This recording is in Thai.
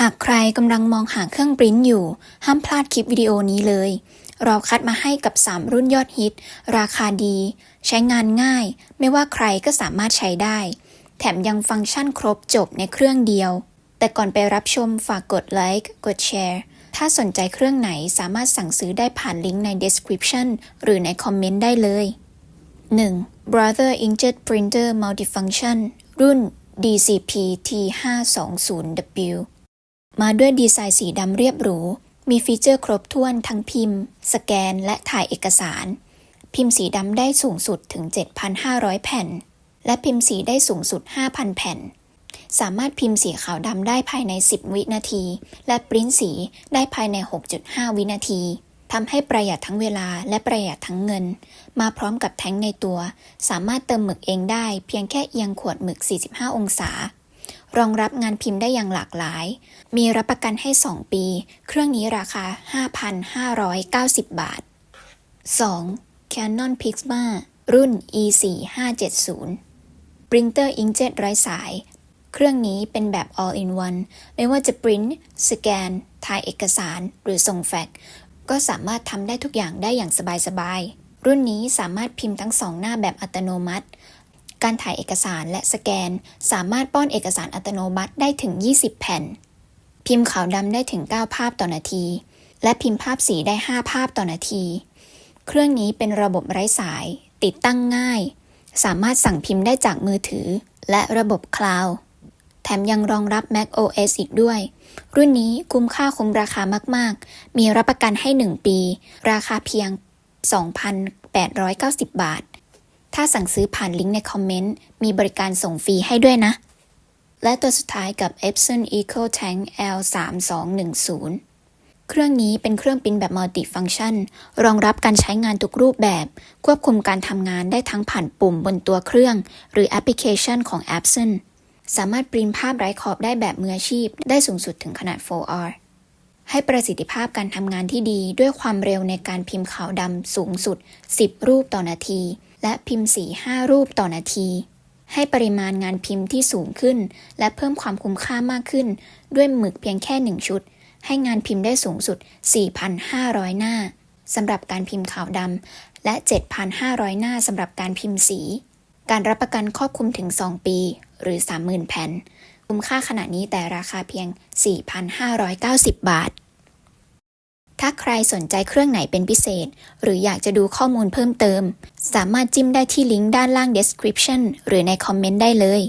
หากใครกำลังมองหาเครื่องปริ้นอยู่ ห้ามพลาดคลิปวิดีโอนี้เลย เราคัดมาให้กับ 3 รุ่นยอดฮิต ราคาดี ใช้งานง่าย ไม่ว่าใครก็สามารถใช้ได้ แถมยังฟังก์ชันครบจบในเครื่องเดียว แต่ก่อนไปรับชมฝากกดไลค์กดแชร์ถ้าสนใจเครื่องไหนสามารถสั่งซื้อได้ผ่านลิงก์ใน description หรือในคอมเมนต์ได้เลย 1. Brother Inkjet Printer Multifunction รุ่น DCP T520W มาด้วยดีไซน์สีดำเรียบหรู มีฟีเจอร์ครบถ้วนทั้งพิมพ์ สแกน และถ่ายเอกสาร พิมพ์สีดำได้สูงสุดถึง 7,500 แผ่น และพิมพ์สีได้สูงสุด 5,000 แผ่น สามารถพิมพ์สีขาวดำได้ภายใน 10 วินาที และปริ้นสีได้ภายใน 6.5 วินาทีทำให้ประหยัดทั้งเวลาและประหยัดทั้งเงิน มาพร้อมกับแท้งในตัว สามารถเติมหมึกเองได้เพียงแค่เอียงขวดหมึก 45 องศา รองรับงานพิมพ์ได้อย่างหลากหลาย มีรับประกันให้ 2 ปี เครื่องนี้ราคา 5,590 บาท 2. Canon Pixma รุ่น E4570 Printer Inkjet ไร้สาย เครื่องนี้เป็นแบบ all in one ไม่ว่าจะปริ้นสแกน ถ่ายเอกสาร หรือส่งแฟกซ์ก็สามารถทำได้ทุกอย่างได้อย่างสบายๆ รุ่นนี้สามารถพิมพ์ทั้งสองหน้าแบบอัตโนมัติ การถ่ายเอกสารและสแกน สามารถป้อนเอกสารอัตโนมัติได้ถึง 20 แผ่น พิมพ์ขาวดำได้ถึง 9 ภาพต่อนาที และพิมพ์ภาพสีได้ 5 ภาพต่อนาที เครื่องนี้เป็นระบบไร้สาย ติดตั้งง่าย สามารถสั่งพิมพ์ได้จากมือถือ และระบบคลาวด์แถมยังรองรับ Mac OS อีกด้วย รุ่นนี้คุ้มค่าคุ้มราคามาก ๆ มีรับประกันให้ 1 ปี ราคาเพียง 2,890 บาท ถ้าสั่งซื้อผ่านลิงก์ในคอมเมนต์ มีบริการส่งฟรีให้ด้วยนะ และตัวสุดท้ายกับ Epson Eco Tank L3210 เครื่องนี้เป็นเครื่องปิ้นแบบมัลติฟัง c t ชัน รองรับการใช้งานทุกรูปแบบ ควบคุมการทำงานได้ทั้งผ่านปุ่มบนตัวเครื่อง หรือแอปพลิเคชันของ Epson สามารถปริ้นภาพไร้ขอบได้แบบมืออาชีพ ได้สูงสุดถึงขนาด 4R ให้ประสิทธิภาพการทำงานที่ดีด้วยความเร็วในการพิมพ์ขาวดำสูงสุด 10 รูปต่อนาที และพิมพ์สี5รูปต่อนาที ให้ปริมาณงานพิมพ์ที่สูงขึ้น และเพิ่มความคุ้มค่ามากขึ้น ด้วยหมึกเพียงแค่ 1 ชุด ให้งานพิมพ์ได้สูงสุด 4,500 หน้าสำหรับการพิมพ์ขาวดำและ 7,500 หน้าสำหรับการพิมพ์สี การรับประกันครอบคลุมถึง 2 ปี หรือ 30,000 แผ่นคุ้มค่าขนาดนี้แต่ราคาเพียง 4,590 บาท ถ้าใครสนใจเครื่องไหนเป็นพิเศษ หรืออยากจะดูข้อมูลเพิ่มเติม สามารถจิ้มได้ที่ลิงก์ด้านล่าง description หรือในคอมเมนต์ได้เลย